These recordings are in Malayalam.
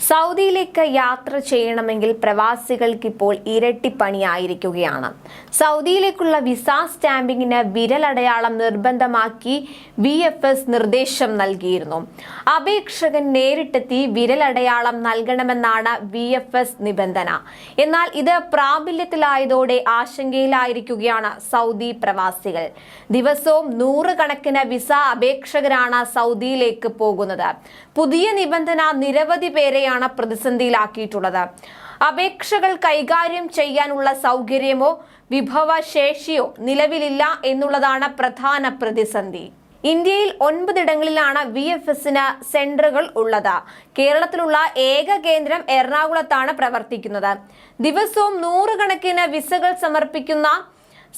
സൗദിയിലേക്ക് യാത്ര ചെയ്യണമെങ്കിൽ പ്രവാസികൾക്ക് ഇപ്പോൾ ഇരട്ടിപ്പണിയായിരിക്കുകയാണ് സൗദിയിലേക്കുള്ള വിസ സ്റ്റാമ്പിങ്ങിന് വിരലടയാളം നിർബന്ധമാക്കി വി എഫ് എസ് നിർദ്ദേശം നൽകിയിരുന്നു. അപേക്ഷകൻ നേരിട്ടെത്തി വിരലടയാളം നൽകണമെന്നാണ് വി എഫ് എസ് നിബന്ധന. എന്നാൽ ഇത് പ്രാബല്യത്തിലായതോടെ ആശങ്കയിലായിരിക്കുകയാണ് സൗദി പ്രവാസികൾ. ദിവസവും നൂറുകണക്കിന് വിസ അപേക്ഷകരാണ് സൗദിയിലേക്ക് പോകുന്നത്. പുതിയ നിബന്ധന നിരവധി പേരെയാണ് പ്രതിസന്ധിയിലാക്കിയിട്ടുള്ളത്. അപേക്ഷകൾ കൈകാര്യം ചെയ്യാനുള്ള സൗകര്യമോ വിഭവശേഷിയോ നിലവിലില്ല എന്നുള്ളതാണ് പ്രധാന പ്രതിസന്ധി. ഇന്ത്യയിൽ ഒൻപതിടങ്ങളിലാണ് വി എഫ് എസിന് സെന്ററുകൾ ഉള്ളത്. കേരളത്തിലുള്ള ഏക കേന്ദ്രം എറണാകുളത്താണ് പ്രവർത്തിക്കുന്നത്. ദിവസവും നൂറുകണക്കിന് വിസകൾ സമർപ്പിക്കുന്ന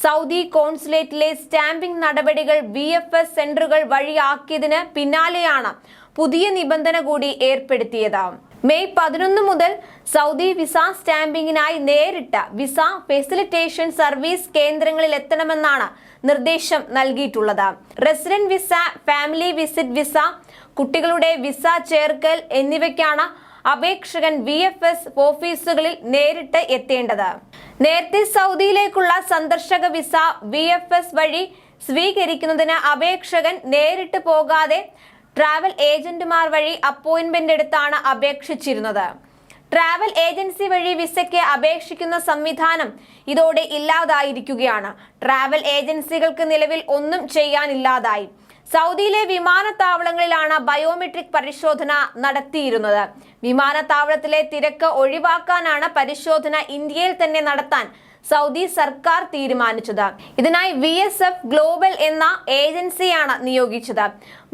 സൗദി കോൺസുലേറ്റിലെ സ്റ്റാമ്പിംഗ് നടപടികൾ വി എഫ് എസ് സെന്ററുകൾ വഴിയാക്കിയതിന് പിന്നാലെയാണ് പുതിയ നിബന്ധന കൂടി ഏർപ്പെടുത്തിയത്. മെയ് പതിനൊന്ന് മുതൽ സൗദി വിസ സ്റ്റാമ്പിങ്ങിനായി നേരിട്ട വിസ ഫെസിലിറ്റേഷൻ സർവീസ് കേന്ദ്രങ്ങളിൽ എത്തണമെന്നാണ് നിർദ്ദേശം നൽകിയിട്ടുള്ളത്. Resident visa family visit visa കുട്ടികളുടെ വിസ ചേർക്കൽ എന്നിവയ്ക്കാണ് അപേക്ഷകൻ വി എഫ് എസ് ഓഫീസുകളിൽ നേരിട്ട് എത്തേണ്ടത്. നേരത്തെ സൗദിയിലേക്കുള്ള സന്ദർശക വിസ വി എഫ് എസ് വഴി സ്വീകരിക്കുന്നതിന് അപേക്ഷകൻ നേരിട്ട് പോകാതെ ട്രാവൽ ഏജന്റുമാർ വഴി അപ്പോയിന്റ്മെന്റ് എടുത്താണ് അപേക്ഷിച്ചിരുന്നത്. ട്രാവൽ ഏജൻസി വഴി വിസയ്ക്ക് അപേക്ഷിക്കുന്ന സംവിധാനം ഇതോടെ ഇല്ലാതായിരിക്കുകയാണ്. ട്രാവൽ ഏജൻസികൾക്ക് നിലവിൽ ഒന്നും ചെയ്യാനില്ലാതായി. സൗദിയിലെ വിമാനത്താവളങ്ങളിലാണ് ബയോമെട്രിക് പരിശോധന നടത്തിയിരുന്നത്. വിമാനത്താവളത്തിലെ തിരക്ക് ഒഴിവാക്കാനാണ് പരിശോധന ഇന്ത്യയിൽ തന്നെ നടത്താൻ സൗദി സർക്കാർ തീരുമാനിച്ചത്. ഇതിനായി വി ഗ്ലോബൽ എന്ന ഏജൻസിയാണ് നിയോഗിച്ചത്.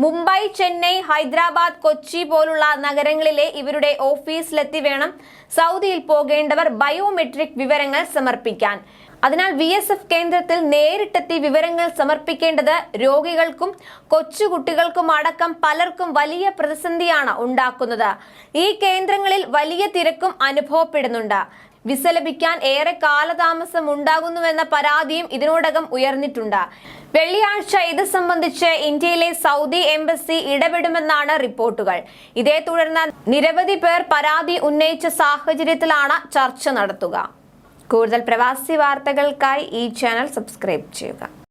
മുംബൈ ചെന്നൈ ഹൈദരാബാദ് കൊച്ചി പോലുള്ള നഗരങ്ങളിലെ ഇവരുടെ ഓഫീസിലെത്തി വേണം സൗദിയിൽ പോകേണ്ടവർ ബയോമെട്രിക് വിവരങ്ങൾ സമർപ്പിക്കാൻ. അതിനാൽ വി എസ് എഫ് കേന്ദ്രത്തിൽ നേരിട്ടെത്തി വിവരങ്ങൾ സമർപ്പിക്കേണ്ടത് രോഗികൾക്കും കൊച്ചുകുട്ടികൾക്കും അടക്കം പലർക്കും വലിയ പ്രതിസന്ധിയാണ് ഉണ്ടാക്കുന്നത്. ഈ കേന്ദ്രങ്ങളിൽ വലിയ തിരക്കും അനുഭവപ്പെടുന്നുണ്ട്. വിസ ലഭിക്കാൻ ഏറെ കാലതാമസം ഉണ്ടാകുന്നുവെന്ന പരാതിയും ഇതിനോടകം ഉയർന്നിട്ടുണ്ട്. വെള്ളിയാഴ്ച ഇത് സംബന്ധിച്ച് ഇന്ത്യയിലെ സൗദി എംബസി ഇടപെടുമെന്നാണ് റിപ്പോർട്ടുകൾ. ഇതേ തുടർന്ന് നിരവധി പേർ പരാതി ഉന്നയിച്ച സാഹചര്യത്തിലാണ് ചർച്ച നടത്തുക. കൂടുതൽ പ്രവാസി വാർത്തകൾക്കായി ഈ ചാനൽ സബ്സ്ക്രൈബ് ചെയ്യുക.